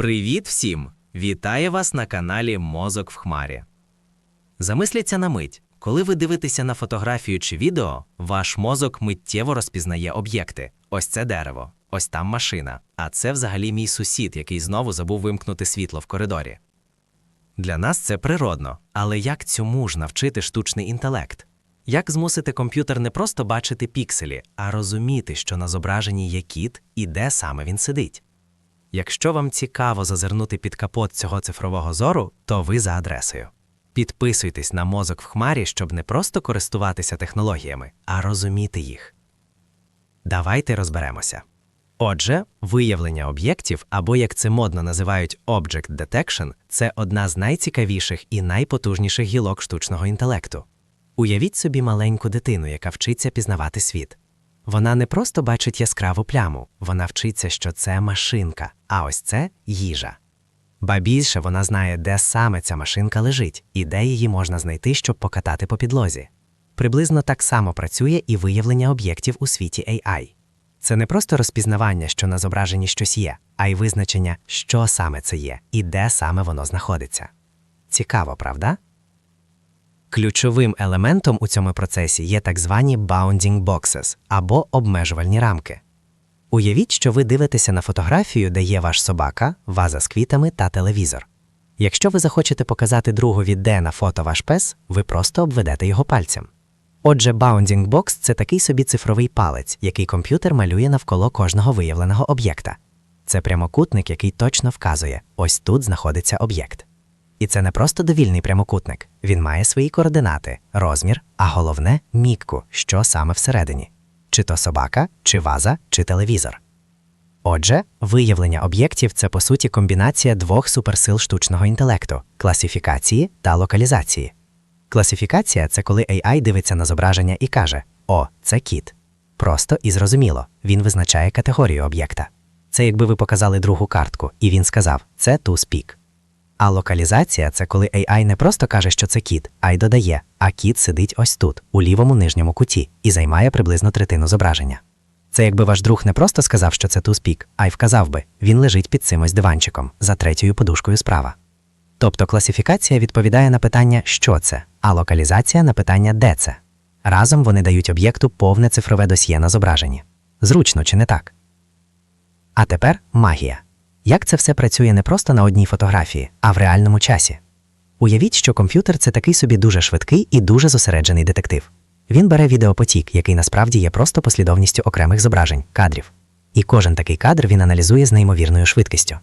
Привіт всім! Вітаю вас на каналі Мозок в Хмарі. Замисліться на мить. Коли ви дивитеся на фотографію чи відео, ваш мозок миттєво розпізнає об'єкти. Ось це дерево, ось там машина. А це взагалі мій сусід, який знову забув вимкнути світло в коридорі. Для нас це природно, але як цьому ж навчити штучний інтелект? Як змусити комп'ютер не просто бачити пікселі, а розуміти, що на зображенні є кіт і де саме він сидить? Якщо вам цікаво зазирнути під капот цього цифрового зору, то ви за адресою. Підписуйтесь на мозок в хмарі, щоб не просто користуватися технологіями, а розуміти їх. Давайте розберемося. Отже, виявлення об'єктів, або як це модно називають Object Detection, це одна з найцікавіших і найпотужніших гілок штучного інтелекту. Уявіть собі маленьку дитину, яка вчиться пізнавати світ. Вона не просто бачить яскраву пляму, вона вчиться, що це машинка, а ось це їжа. Ба більше вона знає, де саме ця машинка лежить і де її можна знайти, щоб покатати по підлозі. Приблизно так само працює і виявлення об'єктів у світі AI. Це не просто розпізнавання, що на зображенні щось є, а й визначення, що саме це є і де саме воно знаходиться. Цікаво, правда? Ключовим елементом у цьому процесі є так звані bounding boxes або обмежувальні рамки. Уявіть, що ви дивитеся на фотографію, де є ваш собака, ваза з квітами та телевізор. Якщо ви захочете показати другові, де на фото ваш пес, ви просто обведете його пальцем. Отже, bounding box – це такий собі цифровий палець, який комп'ютер малює навколо кожного виявленого об'єкта. Це прямокутник, який точно вказує, ось тут знаходиться об'єкт. І це не просто довільний прямокутник, він має свої координати, розмір, а головне мітку, що саме всередині чи то собака, чи ваза, чи телевізор. Отже, виявлення об'єктів це по суті комбінація двох суперсил штучного інтелекту класифікації та локалізації. Класифікація це коли AI дивиться на зображення і каже: О, це кіт. Просто і зрозуміло, він визначає категорію об'єкта. Це якби ви показали другу картку, і він сказав, це to speak. А локалізація це коли AI не просто каже, що це кіт, а й додає, а кіт сидить ось тут, у лівому нижньому куті, і займає приблизно третину зображення. Це якби ваш друг не просто сказав, що це туспік, а й вказав би, він лежить під цим ось диванчиком, за третьою подушкою справа. Тобто класифікація відповідає на питання, що це, а локалізація на питання, де це. Разом вони дають об'єкту повне цифрове досьє на зображенні. Зручно чи не так? А тепер магія. Як це все працює не просто на одній фотографії, а в реальному часі? Уявіть, що комп'ютер це такий собі дуже швидкий і дуже зосереджений детектив. Він бере відеопотік, який насправді є просто послідовністю окремих зображень, кадрів. І кожен такий кадр він аналізує з неймовірною швидкістю.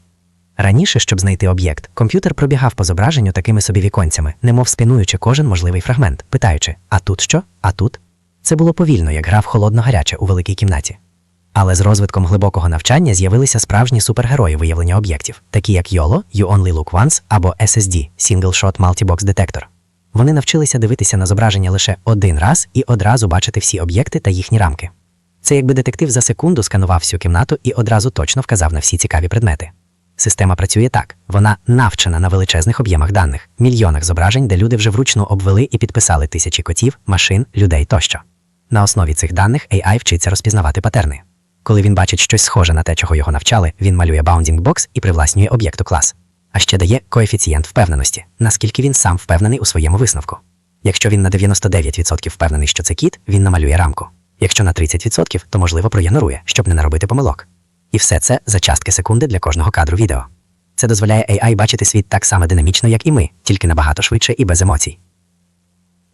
Раніше, щоб знайти об'єкт, комп'ютер пробігав по зображенню такими собі віконцями, немов спінуючи кожен можливий фрагмент, питаючи: а тут що? А тут? Це було повільно, як гра в холодно-гаряче у великій кімнаті. Але з розвитком глибокого навчання з'явилися справжні супергерої виявлення об'єктів, такі як YOLO, You Only Look Once або SSD Single Shot Multibox Detector. Вони навчилися дивитися на зображення лише один раз і одразу бачити всі об'єкти та їхні рамки. Це якби детектив за секунду сканував всю кімнату і одразу точно вказав на всі цікаві предмети. Система працює так: вона навчена на величезних об'ємах даних, мільйонах зображень, де люди вже вручну обвели і підписали тисячі котів, машин, людей тощо. На основі цих даних AI вчиться розпізнавати патерни. Коли він бачить щось схоже на те, чого його навчали, він малює bounding box і привласнює об'єкту клас. А ще дає коефіцієнт впевненості, наскільки він сам впевнений у своєму висновку. Якщо він на 99% впевнений, що це кіт, він намалює рамку. Якщо на 30%, то можливо проігнорує, щоб не наробити помилок. І все це за частки секунди для кожного кадру відео. Це дозволяє AI бачити світ так само динамічно, як і ми, тільки набагато швидше і без емоцій.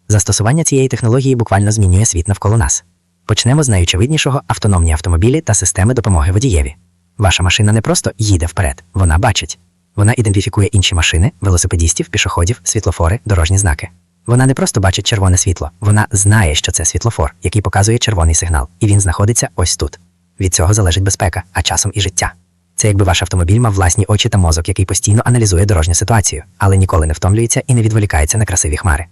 Застосування цієї технології буквально змінює світ навколо нас. Почнемо з найочевиднішого автономні автомобілі та системи допомоги водієві. Ваша машина не просто їде вперед, вона бачить. Вона ідентифікує інші машини, велосипедістів, пішоходів, світлофори, дорожні знаки. Вона не просто бачить червоне світло, вона знає, що це світлофор, який показує червоний сигнал, і він знаходиться ось тут. Від цього залежить безпека, а часом і життя. Це якби ваш автомобіль мав власні очі та мозок, який постійно аналізує дорожню ситуацію, але ніколи не втомлюється і не відволікається на красиві хмари.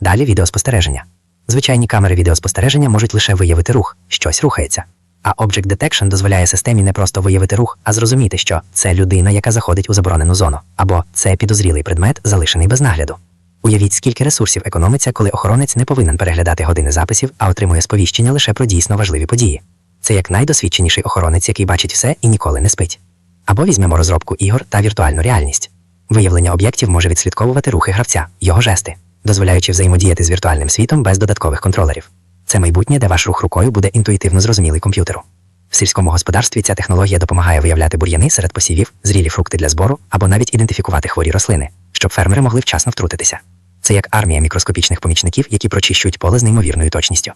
Далі відеоспостереження. Звичайні камери відеоспостереження можуть лише виявити рух, щось рухається. А Object Detection дозволяє системі не просто виявити рух, а зрозуміти, що це людина, яка заходить у заборонену зону, або це підозрілий предмет, залишений без нагляду. Уявіть, скільки ресурсів економиться, коли охоронець не повинен переглядати години записів, а отримує сповіщення лише про дійсно важливі події. Це як найдосвідченіший охоронець, який бачить все і ніколи не спить. Або візьмемо розробку ігор та віртуальну реальність. Виявлення об'єктів може відслідковувати рухи гравця, його жести, дозволяючи взаємодіяти з віртуальним світом без додаткових контролерів. Це майбутнє, де ваш рух рукою буде інтуїтивно зрозумілий комп'ютеру. В сільському господарстві ця технологія допомагає виявляти бур'яни серед посівів, зрілі фрукти для збору або навіть ідентифікувати хворі рослини, щоб фермери могли вчасно втрутитися. Це як армія мікроскопічних помічників, які прочищують поле з неймовірною точністю.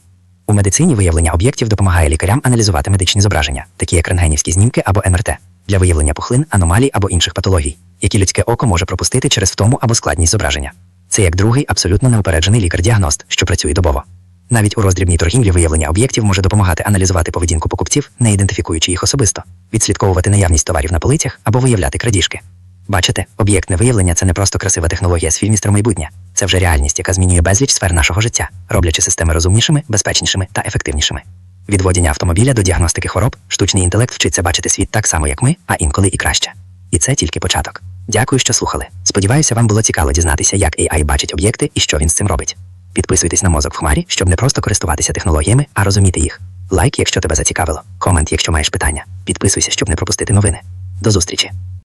У медицині виявлення об'єктів допомагає лікарям аналізувати медичні зображення, такі як рентгенівські знімки або МРТ, для виявлення пухлин, аномалій або інших патологій, які людське око може пропустити через втому або складність зображення. Це як другий абсолютно неупереджений лікар-діагност, що працює добово. Навіть у роздрібній торгівлі виявлення об'єктів може допомагати аналізувати поведінку покупців, не ідентифікуючи їх особисто, відслідковувати наявність товарів на полицях або виявляти крадіжки. Бачите, об'єктне виявлення це не просто красива технологія з фільмістра майбутнє, це вже реальність, яка змінює безліч сфер нашого життя, роблячи системи розумнішими, безпечнішими та ефективнішими. Від водіння автомобіля до діагностики хвороб, штучний інтелект вчиться бачити світ так само, як ми, а інколи і краще. І це тільки початок. Дякую, що слухали. Сподіваюся, вам було цікаво дізнатися, як AI бачить об'єкти і що він з цим робить. Підписуйтесь на мозок в хмарі, щоб не просто користуватися технологіями, а розуміти їх. Лайк, якщо тебе зацікавило. Комент, якщо маєш питання. Підписуйся, щоб не пропустити новини. До зустрічі!